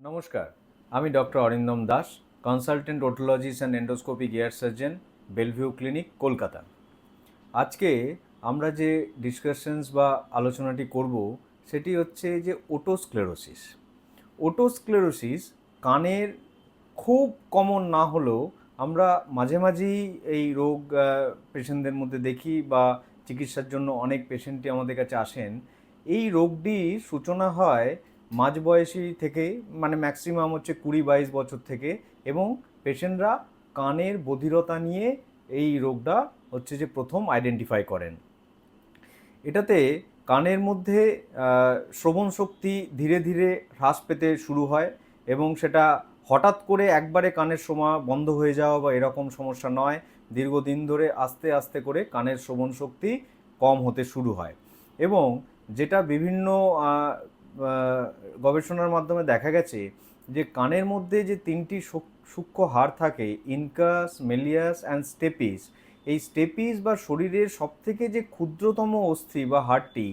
নমস্কার, আমি doctor Arindam Das, consultant otologist and endoscopic ear surgeon, Bellevue clinic, Kolkata. আজকে আমরা যে ডিসকাশনস বা আলোচনাটি করব, সেটি হচ্ছে যে ওটোস্ক্লেরোসিস। ওটোস্ক্লেরোসিস কানের খুব কমন না হলেও আমরা মাঝে মাঝেই এই রোগ পেশেন্টদের মধ্যে দেখি বা চিকিৎসার জন্য অনেক পেশেন্টই আমাদের কাছে আসেন। এই রোগটির সূচনা হয় মাঝবয়সী থেকে মানে ম্যাক্সিমাম হচ্ছে কুড়ি বাইশ বছর থেকে এবং পেশেন্টরা কানের বধিরতা নিয়ে এই রোগটা হচ্ছে যে প্রথম আইডেন্টিফাই করেন। এটাতে কানের মধ্যে শ্রবণ শক্তি ধীরে ধীরে হ্রাস পেতে শুরু হয় এবং সেটা হঠাৎ করে একবারে কানের শোনা বন্ধ হয়ে যাওয়া বা এরকম সমস্যা নয়। দীর্ঘদিন ধরে আস্তে আস্তে করে কানের শ্রবণ শক্তি কম হতে শুরু হয় এবং যেটা বিভিন্ন গবেষণার মাধ্যমে দেখা গেছে যে কানের মধ্যে যে তিনটি সূক্ষ্ম হাড় থাকে, ইনকাস, মেলিয়াস অ্যান্ড স্টেপিস, এই স্টেপিস বা শরীরের সবথেকে যে ক্ষুদ্রতম অস্থি বা হাড়টি,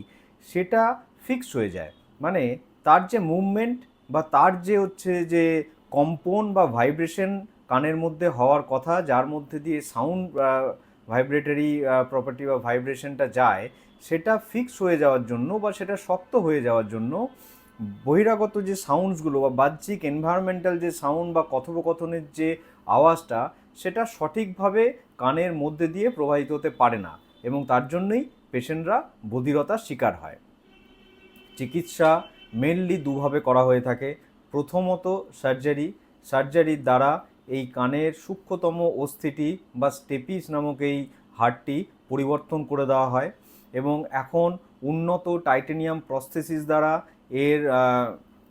সেটা ফিক্স হয়ে যায়। মানে তার যে মুভমেন্ট বা তার যে হচ্ছে যে কম্পন বা ভাইব্রেশন কানের মধ্যে হওয়ার কথা, যার মধ্যে দিয়ে সাউন্ড ভাইব্রেটরি প্রপার্টি বা ভাইব্রেশনটা যায় সেটা ফিক্স হয়ে যাওয়ার জন্য বা সেটা শক্ত হয়ে যাওয়ার জন্য বহিরাগত যে সাউন্ডসগুলো বা বাহ্যিক এনভায়রনমেন্টাল যে সাউন্ড বা কথোপকথনের যে আওয়াজটা, সেটা সঠিকভাবে কানের মধ্যে দিয়ে প্রবাহিত হতে পারে না এবং তার জন্যই পেশেন্টরা বধিরতার শিকার হয়। চিকিৎসা মেনলি দুভাবে করা হয়ে থাকে। প্রথমত সার্জারি সার্জারির দ্বারা এই কানের সূক্ষ্মতম অস্থিটি বা স্টেপিস নামক এই হাড়টি পরিবর্তন করে দেওয়া হয়। এবং এখন উন্নত টাইটেনিয়াম প্রস্থেসিস দ্বারা এর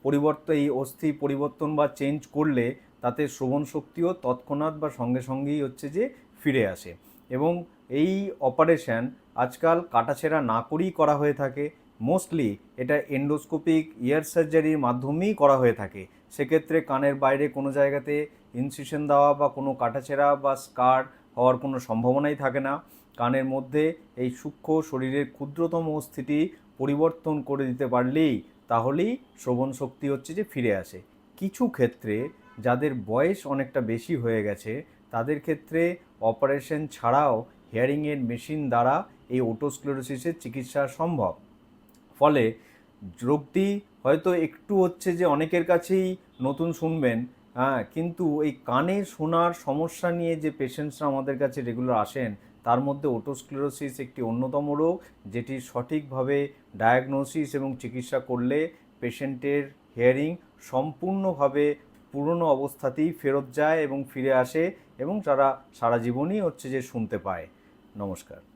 পরিবর্তে, এই অস্থি পরিবর্তন বা চেঞ্জ করলে তাতে শ্রবণ শক্তিও তৎক্ষণাৎ বা সঙ্গে সঙ্গেই হচ্ছে যে ফিরে আসে। এবং এই অপারেশন আজকাল কাটাছেঁড়া না করেই করা হয়ে থাকে। মোস্টলি এটা এন্ডোস্কোপিক ইয়ার সার্জারির মাধ্যমেই করা হয়ে থাকে। সেক্ষেত্রে কানের বাইরে কোনো জায়গাতে ইনসিশন দেওয়া বা কোনো কাটাছেঁড়া বা স্কার হওয়ার কোনো সম্ভাবনাই থাকে না। কানের মধ্যে এই সূক্ষ্ম শরীরের ক্ষুদ্রতম অস্থিটি পরিবর্তন করে দিতে পারলেই তাহলেই শ্রবণ শক্তি হচ্ছে যে ফিরে আসে। কিছু ক্ষেত্রে যাদের বয়স অনেকটা বেশি হয়ে গেছে, তাদের ক্ষেত্রে অপারেশন ছাড়াও হিয়ারিংয়ের মেশিন দ্বারা এই ওটোস্ক্লেরোসিসের চিকিৎসা সম্ভব। ফলে রোগটি হয়তো একটু হচ্ছে যে অনেকের কাছেই নতুন শুনবেন হ্যাঁ কিন্তু এই কানে শোনার সমস্যা নিয়ে যে পেশেন্টসরা আমাদের কাছে রেগুলার আসেন তার মধ্যে ওটোস্ক্লেরোসিস একটি অন্যতম রোগ, যেটি সঠিকভাবে ডায়াগনোসিস এবং চিকিৎসা করলে পেশেন্টের হেয়ারিং সম্পূর্ণভাবে পুরনো অবস্থাতেই ফেরত যায় এবং ফিরে আসে এবং তারা সারা জীবনই হচ্ছে যে শুনতে পায়। নমস্কার।